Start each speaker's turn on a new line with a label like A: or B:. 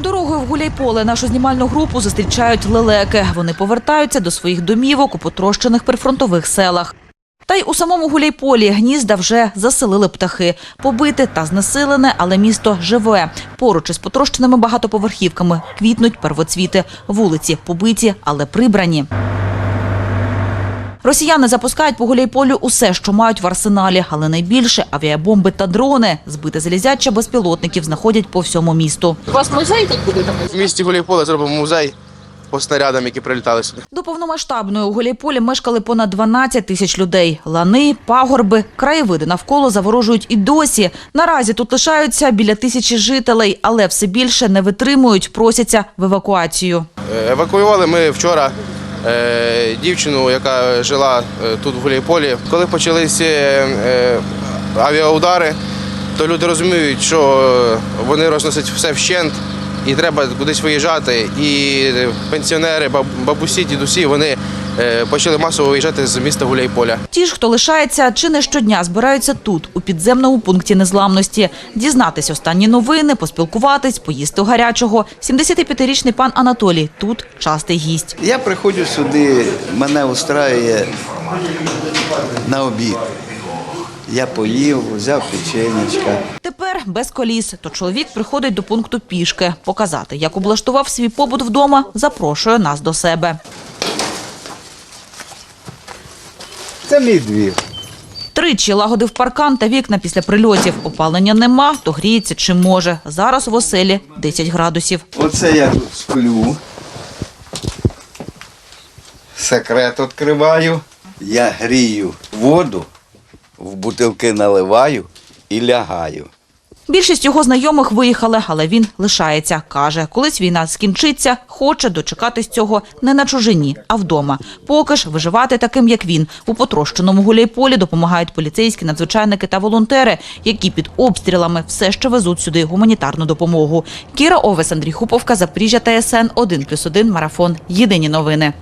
A: Дорогою в Гуляйполе нашу знімальну групу зустрічають лелеки. Вони повертаються до своїх домівок у потрощених прифронтових селах. Та й у самому Гуляйполі гнізда вже заселили птахи. Побите та знесилене, але місто живе. Поруч із потрощеними багатоповерхівками квітнуть первоцвіти. Вулиці побиті, але прибрані. Росіяни запускають по Гуляйполю усе, що мають в арсеналі, але найбільше – авіабомби та дрони. Збите залізяча безпілотників знаходять по всьому місту.
B: У вас музей тут буде?
C: В місті Гуляйполе зробимо музей по снарядам, які прилітали сюди.
A: До повномасштабної у Гуляйполі мешкали понад 12 тисяч людей. Лани, пагорби, краєвиди навколо заворожують і досі. Наразі тут лишаються біля тисячі жителей, але все більше не витримують, просяться в евакуацію.
C: Е, Евакуювали ми вчора дівчину, яка жила е, тут в Гуляйполі. Коли почалися е, авіаудари, то люди розуміють, що вони розносять все вщент і треба кудись виїжджати. І пенсіонери, бабусі, дідусі, вони е, почали масово виїжджати з міста Гуляйполя.
A: Ті ж, хто лишається, чи не щодня збираються тут, у підземному пункті незламності. Дізнатись останні новини, поспілкуватись, поїсти гарячого. 75-річний пан Анатолій тут частий гість.
D: Я приходжу сюди, мене устраює на обід. Я поїв, взяв печенечка.
A: Тепер без коліс, то чоловік приходить до пункту пішки. Показати, як облаштував свій побут вдома, запрошує нас до себе.
D: Це мій двір.
A: Тричі лагодив паркан та вікна після прильотів. Опалення нема, то гріється чи може. Зараз в оселі 10 градусів.
D: Оце я тут сплю. Секрет відкриваю. Я грію воду, в бутилки наливаю і лягаю.
A: Більшість його знайомих виїхали, але він лишається. Каже, колись війна скінчиться, хоче дочекатись цього не на чужині, а вдома. Поки ж виживати таким, як він. У потрощеному гуляйполі допомагають поліцейські, надзвичайники та волонтери, які під обстрілами все ще везуть сюди гуманітарну допомогу. Кіра Овес, Андрій Хуповка, Запоріжжя, ТСН 1+,1, Марафон. Єдині новини.